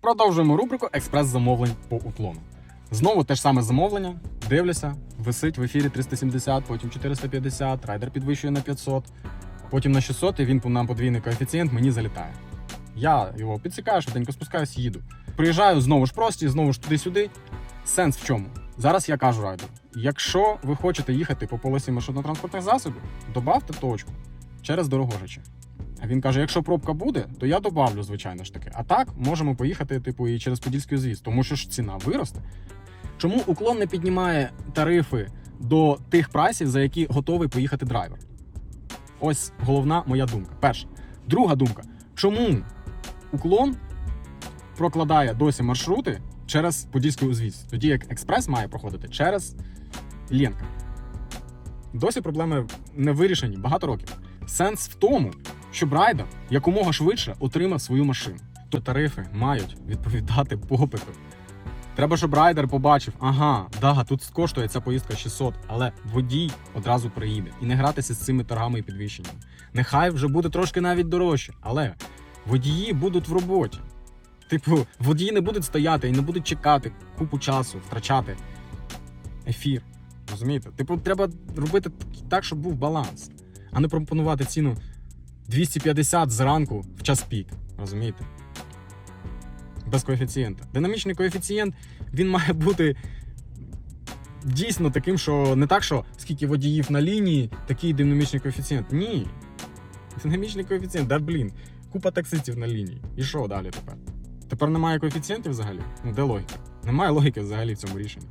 Продовжуємо рубрику експрес-замовлень по уклону. Знову те ж саме замовлення. Дивлюся, висить в ефірі 370, потім 450, райдер підвищує на 500, потім на 600, і він нам подвійний коефіцієнт мені залітає. Я його підсікаю, швиденько спускаюсь, їду. Приїжджаю знову ж прості, знову ж туди-сюди. Сенс в чому? Зараз я кажу райдеру: якщо ви хочете їхати по полосі маршрутно-транспортних засобів, добавте точку через Дорогожичі. А він каже: якщо пробка буде, то я добавлю, звичайно ж таки. А так можемо поїхати, типу, і через Подільський узвіз, тому що ж ціна виросте. Чому уклон не піднімає тарифи до тих прайсів, за які готовий поїхати драйвер? Ось головна моя думка. Перша. Друга думка: чому уклон прокладає досі маршрути через Подільський узвіз, тоді як експрес має проходити через Ленка? Досі проблеми не вирішені багато років. Сенс в тому, щоб райдер якомога швидше отримав свою машину. То тарифи мають відповідати попиту. Треба, щоб райдер побачив, ага, да, тут коштує ця поїздка 600, але водій одразу приїде і не гратися з цими торгами і підвищеннями. Нехай вже буде трошки навіть дорожче, але водії будуть в роботі. Типу, водії не будуть стояти і не будуть чекати купу часу, втрачати ефір. Розумієте? Типу, треба робити так, щоб був баланс, а не пропонувати ціну 250 зранку в час пік. Розумієте? Без коефіцієнта. Динамічний коефіцієнт він має бути дійсно таким, що не так, що скільки водіїв на лінії, такий динамічний коефіцієнт. Ні. Динамічний коефіцієнт, да блін. Купа таксистів на лінії. І що далі тепер? Тепер немає коефіцієнтів взагалі? Ну де логіка? Немає логіки взагалі в цьому рішенні.